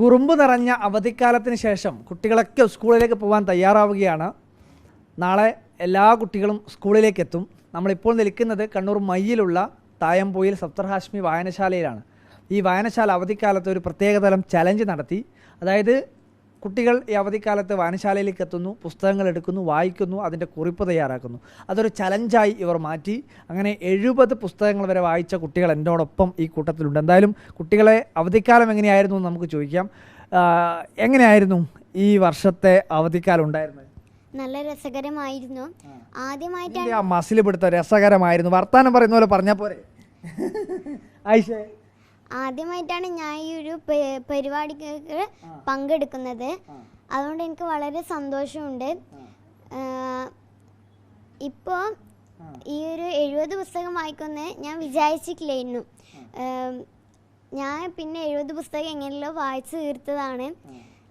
കുറുമ്പ് നിറഞ്ഞ അവധിക്കാലത്തിന് ശേഷം കുട്ടികളൊക്കെ സ്കൂളിലേക്ക് പോകാൻ തയ്യാറാവുകയാണ്. നാളെ എല്ലാ കുട്ടികളും സ്കൂളിലേക്ക് എത്തും നമ്മളിപ്പോൾ നിൽക്കുന്നത് കണ്ണൂർ മയ്യിലുള്ള തായംപോയിൽ സപ്തർഹാഷ്മി വായനശാലയിലാണ്. ഈ വായനശാല അവധിക്കാലത്ത് ഒരു പ്രത്യേകതരം ചലഞ്ച് നടത്തി. അതായത് കുട്ടികൾ ഈ അവധിക്കാലത്ത് വായനശാലയിലേക്ക് എത്തുന്നു പുസ്തകങ്ങൾ എടുക്കുന്നു വായിക്കുന്നു അതിന്റെ കുറിപ്പ് തയ്യാറാക്കുന്നു. അതൊരു ചലഞ്ചായി ഇവർ മാറ്റി. അങ്ങനെ എഴുപത് പുസ്തകങ്ങൾ വരെ വായിച്ച കുട്ടികൾ എന്നോടൊപ്പം ഈ കൂട്ടത്തിലുണ്ട്. എന്തായാലും കുട്ടികളെ അവധിക്കാലം എങ്ങനെയായിരുന്നു എന്ന് നമുക്ക് ചോദിക്കാം. എങ്ങനെയായിരുന്നു ഈ വർഷത്തെ അവധിക്കാലം ഉണ്ടായിരുന്നത്? നല്ല രസകരമായിരുന്നു. ആദ്യമായിട്ടാണ് മസിൽ പിടുത്ത രസകരമായിരുന്നു. വർത്താനം പറയുന്ന പോലെ പറഞ്ഞാൽ പോരെ? ആയിഷേ ആദ്യമായിട്ടാണ് ഞാൻ ഈ ഒരു പരിപാടിക്ക് പങ്കെടുക്കുന്നത്. അതുകൊണ്ട് എനിക്ക് വളരെ സന്തോഷമുണ്ട്. ഇപ്പോൾ ഈ ഒരു എഴുപത് പുസ്തകം വായിക്കുമെന്ന് ഞാൻ വിചാരിച്ചിട്ടില്ലായിരുന്നു. ഞാൻ പിന്നെ എഴുപത് പുസ്തകം എങ്ങനെയല്ലോ വായിച്ചു തീർത്തതാണ്.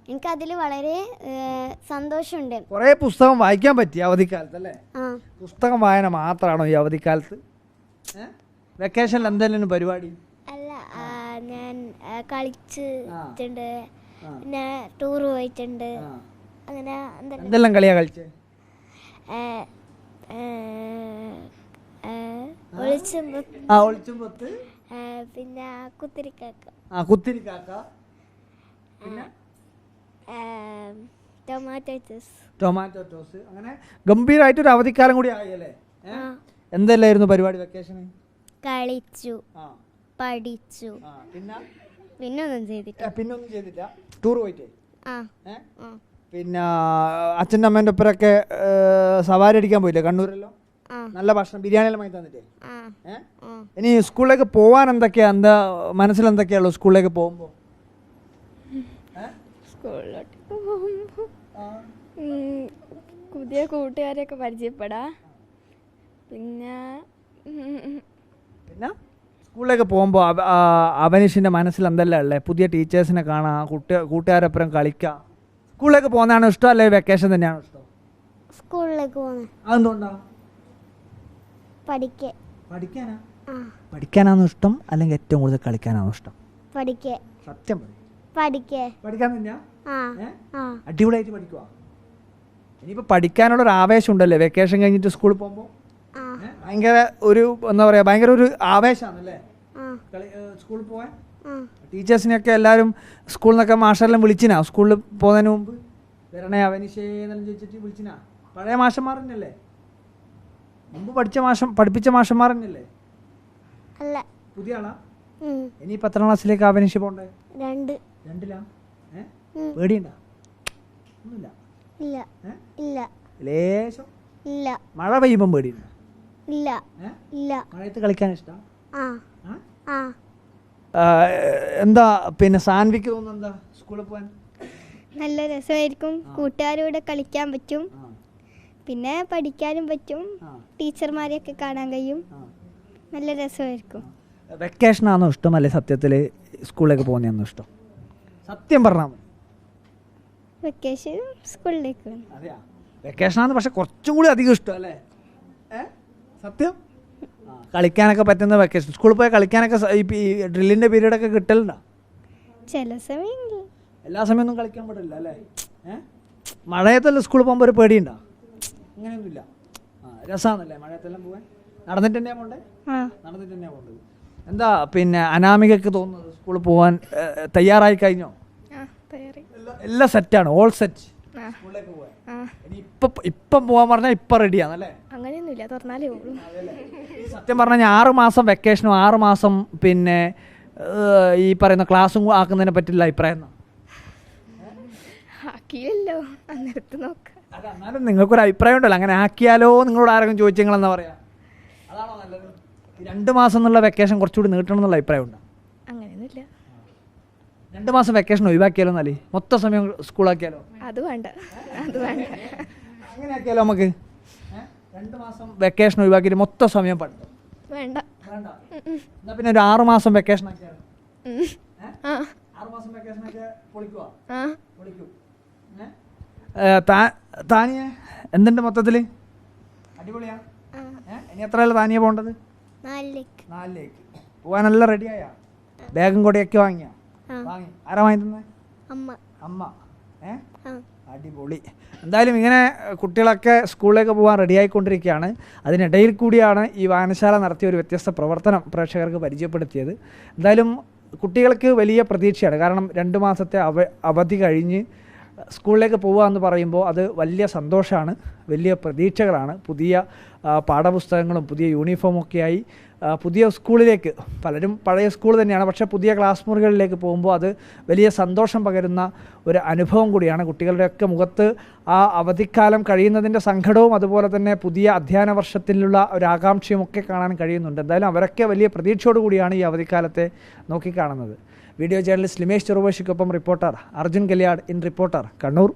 എനിക്ക് എനിക്കതിൽ വളരെ സന്തോഷമുണ്ട്. കുറേ പുസ്തകം വായിക്കാൻ പറ്റി അവധിക്കാലത്ത് അല്ലേ? പുസ്തകം വായന മാത്രമാണോ ഈ അവധിക്കാലത്ത്? വെക്കേഷനിൽ എന്തെങ്കിലും പരിപാടി? ഞാൻ കളിച്ചിട്ടുണ്ട്. പിന്നെ ടൂർ പോയിട്ടുണ്ട്. അങ്ങനെ എന്തെല്ലാം കളിയാ കളിച്ചേ? ഒളിച്ചും ആ ഒളിച്ചും പൊത്ത്. പിന്നെ കുത്തിരിക്കാക്ക. ആ കുത്തിരിക്കാക്ക. പിന്നെ? ടൊമാറ്റോ ടോസ് ടൊമാറ്റോ ടോസ്. അങ്ങനെ ഗംഭീരമായിട്ടൊരു അവധിക്കാലം കൂടി ആയല്ലേ എന്തല്ലായിരുന്നു എന്തെല്ലായിരുന്നു പരിപാടി വെക്കേഷന്? കളിച്ചു. ആ. പഠിച്ചു. പിന്നെ പിന്നെ? ഒന്നും ചെയ്തിട്ട് ഏ, ചെയ്തില്ല. ടൂർ പോയിട്ടേ? പിന്നെ അച്ഛന്റെ അമ്മേന്റെ ഒപ്പരൊക്കെ സവാരി അടിക്കാൻ പോയില്ലേ കണ്ണൂരല്ലോ? നല്ല ഭക്ഷണം ബിരിയാണി എല്ലാം വാങ്ങി തന്നിട്ടേ? ഇനി സ്കൂളിലേക്ക് പോവാൻ എന്തൊക്കെയാ? എന്താ മനസ്സിൽ എന്തൊക്കെയാണല്ലോ സ്കൂളിലേക്ക് പോകുമ്പോൾ സ്കൂളിലോട്ട് പോകുമ്പോൾ പുതിയ കൂട്ടുകാരെയൊക്കെ പരിചയപ്പെടാ. പിന്നെ പിന്നെ? സ്കൂളിലേക്ക് പോകുമ്പോൾ അവനീഷിന്റെ മനസ്സിൽ എന്തെല്ലാം ഉള്ളത് പുതിയ ടീച്ചേഴ്സിനെ കാണാം കുട്ടി കൂട്ടുകാരൊപ്പം കളിക്കാം. സ്കൂളിലേക്ക് പോകുന്നതാണോ ഇഷ്ടം അല്ലെ വെക്കേഷൻ തന്നെയാണ് ഇഷ്ടം? സ്കൂളിലേക്ക് പഠിക്കേ പഠിക്കാനാ? പഠിക്കാനാണോ ഇഷ്ടം? അല്ലെങ്കിൽ ഏറ്റവും കൂടുതൽ കളിക്കാനാണോ ഇഷ്ടം? പഠിക്കേ സത്യം പഠിക്കേ പഠിക്കാൻ. തന്നെയാ? അടിപൊളിയായിട്ട് പഠിക്കുക ഇനിയിപ്പോൾ പഠിക്കാനുള്ള ഒരു ആവേശം ഉണ്ടല്ലേ? വെക്കേഷൻ കഴിഞ്ഞിട്ട് സ്കൂളിൽ പോകുമ്പോൾ ആ ഭയങ്കര ഒരു എന്താ പറയാ ഭയങ്കര ഒരു ആവേശമാണ് അല്ലേ സ്കൂളിൽ പോവാൻ? ടീച്ചേഴ്സിനെയൊക്കെ എല്ലാവരും സ്കൂളിൽ നിന്നൊക്കെ മാഷെല്ലാം വിളിച്ചിനാ? സ്കൂളിൽ പോകുന്നതിന് മുമ്പ്? വരണേ അവനിശേന്നെല്ലാം ചോദിച്ചിട്ട് വിളിച്ചിനാ? പഴയ മാഷന്മാർ തന്നെയല്ലേ? മുമ്പ് പഠിച്ച മാഷം പഠിപ്പിച്ച മാഷന്മാർ തന്നെയല്ലേ? പുതിയ ആളാ? ഇനി പത്താം ക്ലാസ്സിലേക്ക് അവനിഷ പോണ്ടേ? രണ്ട്. രണ്ടിലാ. പേടിയുണ്ടാ? ഒന്നുമില്ല. ഇല്ല. ഇല്ല. ലേശം. ഇല്ല. മഴ പെയ്യുമ്പം പേടിയുണ്ടോ? ഇല്ല. ഇല്ല. മഴയത്ത് കളിക്കാൻ ഇഷ്ടം? ആ. ആ? എന്താ പിന്നെ സാൻവിക്ക് തോന്നുന്നു എന്താ സ്കൂളിൽ പോകാൻ നല്ല രസമായിരിക്കും. കൂട്ടുകാരോട് കളിക്കാൻ പറ്റും. പിന്നെ പഠിക്കാനും പറ്റും. ടീച്ചർമാരെ ടീച്ചർമാരെയൊക്കെ കാണാൻ കഴിയും. നല്ല രസമായിരിക്കും. വെക്കേഷൻ ആണോ ഇഷ്ടം അല്ലെ സത്യത്തിൽ സ്കൂളിലേക്ക് പോകുന്നതാണോ ഇഷ്ടം? സത്യം പറഞ്ഞാൽ മതി. വെക്കേഷൻ സ്കൂളിലേക്ക് അതെയാ? വെക്കേഷനാണ് പക്ഷെ കുറച്ചും കൂടി അധികം ഇഷ്ടം അല്ലേ? സത്യം? കളിക്കാനൊക്കെ പറ്റുന്ന വെക്കേഷൻ സ്കൂളിൽ പോയി കളിക്കാനൊക്കെ ഈ ഡ്രില്ലിന്റെ ഡ്രില്ലിന്റെ പീരീഡൊക്കെ കിട്ടലുണ്ടോ? ചില സമയം എല്ലാ സമയമൊന്നും കളിക്കാൻ പറ്റില്ല അല്ലേ? മഴയത്തല്ല സ്കൂളിൽ പോകുമ്പോൾ ഒരു പേടിയുണ്ടോ? അങ്ങനെയൊന്നുമില്ല ആ രസമാണല്ലേ മഴയത്തെല്ലാം പോകാൻ? നടന്നിട്ട് തന്നെയാ പോണ്ടേ? നടന്നിട്ട് തന്നെയാ പോണ്ടത്. എന്താ പിന്നെ അനാമികക്ക് തോന്നുന്നത് സ്കൂളിൽ പോകാൻ തയ്യാറായി കഴിഞ്ഞോ? എല്ലാ- സെറ്റാണ് ഓൾ സെറ്റ് സ്കൂളിലേക്ക് പോകാൻ ഇപ്പം ഇപ്പം പോകാൻ പറഞ്ഞാൽ ഇപ്പം റെഡിയാണല്ലേ അങ്ങനെയൊന്നുമില്ല തുറന്നാലേ ഉള്ളൂ. സത്യം പറഞ്ഞാൽ ആറ് മാസം വെക്കേഷനും ആറ് മാസം പിന്നെ ഈ പറയുന്ന ക്ലാസ്സും ആക്കുന്നതിനെ പറ്റില്ല അഭിപ്രായം ആക്കിയല്ലോ അന്നെടുത്ത് നോക്ക. അല്ല എന്നാലും നിങ്ങൾക്കൊരു അഭിപ്രായം ഉണ്ടല്ലോ. അങ്ങനെ ആക്കിയാലോ നിങ്ങളോട് ആരെങ്കിലും ചോദിച്ചെങ്കിലെന്നാ പറയാ? അതാണോ നല്ലത്? രണ്ട് മാസം എന്നുള്ള വെക്കേഷൻ കുറച്ചുകൂടി നീട്ടണം എന്നുള്ള അഭിപ്രായം ഉണ്ടോ? അങ്ങനെയൊന്നുമില്ല. രണ്ട് മാസം വെക്കേഷൻ ഒഴിവാക്കിയാലോ എന്നാലേ? മൊത്തം സമയം സ്കൂളാക്കിയാലോ? അത് വേണ്ട അത് വേണ്ട. അങ്ങനെ ആക്കിയാലോ നമുക്ക്? രണ്ട് മാസം വെക്കേഷൻ ഒഴിവാക്കിയിട്ട് മൊത്തം സമയം പഠിത്തം വേണ്ട. വേണ്ട. എന്നാ പിന്നെ ഒരു ആറ് മാസം വെക്കേഷൻ ആക്കിയാലോ ആ. ആറ് മാസം വെക്കേഷൻ ഒക്കെ പൊളിക്കുവാ. പൊളിക്കും. താനിയെ എന്തുണ്ട് മൊത്തത്തിൽ അടിപൊളിയാ? ഇനി എത്രയല്ല താനിയ പോകേണ്ടത്? നാലിലേക്ക്. പോവാനെല്ലാം റെഡിയായാ? ബാഗും കൊടിയൊക്കെ വാങ്ങിയാ? വാങ്ങി. ആരാ വാങ്ങി തന്നെ അമ്മ. അമ്മ. ഏ? അടിപൊളി. എന്തായാലും ഇങ്ങനെ കുട്ടികളൊക്കെ സ്കൂളിലേക്ക് പോകാൻ റെഡിയായിക്കൊണ്ടിരിക്കുകയാണ് അതിനിടയിൽ കൂടിയാണ് ഈ വായനശാല നടത്തിയ ഒരു വ്യത്യസ്ത പ്രവർത്തനം പ്രേക്ഷകർക്ക് പരിചയപ്പെടുത്തിയത്. എന്തായാലും കുട്ടികൾക്ക് വലിയ പ്രതീക്ഷയാണ്. കാരണം രണ്ട് മാസത്തെ അവ അവധി കഴിഞ്ഞ് സ്കൂളിലേക്ക് പോവുക എന്ന് പറയുമ്പോൾ അത് വലിയ സന്തോഷമാണ്. വലിയ പ്രതീക്ഷകളാണ്. പുതിയ പാഠപുസ്തകങ്ങളും പുതിയ യൂണിഫോമൊക്കെയായി പുതിയ സ്കൂളിലേക്ക് പലരും പഴയ സ്കൂൾ തന്നെയാണ് പക്ഷേ പുതിയ ക്ലാസ് മുറികളിലേക്ക് പോകുമ്പോൾ അത് വലിയ സന്തോഷം പകരുന്ന ഒരു അനുഭവം കൂടിയാണ്. കുട്ടികളുടെയൊക്കെ മുഖത്ത് ആ അവധിക്കാലം കഴിയുന്നതിന്റെ സങ്കടവും അതുപോലെ തന്നെ പുതിയ അധ്യയന വർഷത്തിലുള്ള ഒരു ആകാംക്ഷയും ഒക്കെ കാണാൻ കഴിയുന്നുണ്ട്. എന്തായാലും അവരൊക്കെ വലിയ പ്രതീക്ഷയോടു കൂടിയാണ് ഈ അവധിക്കാലത്തെ നോക്കിക്കാണുന്നത്. Video journalist Limesh ചെറുപേഷിക്കൊപ്പം reporter Arjun Kalyad in reporter Kannur.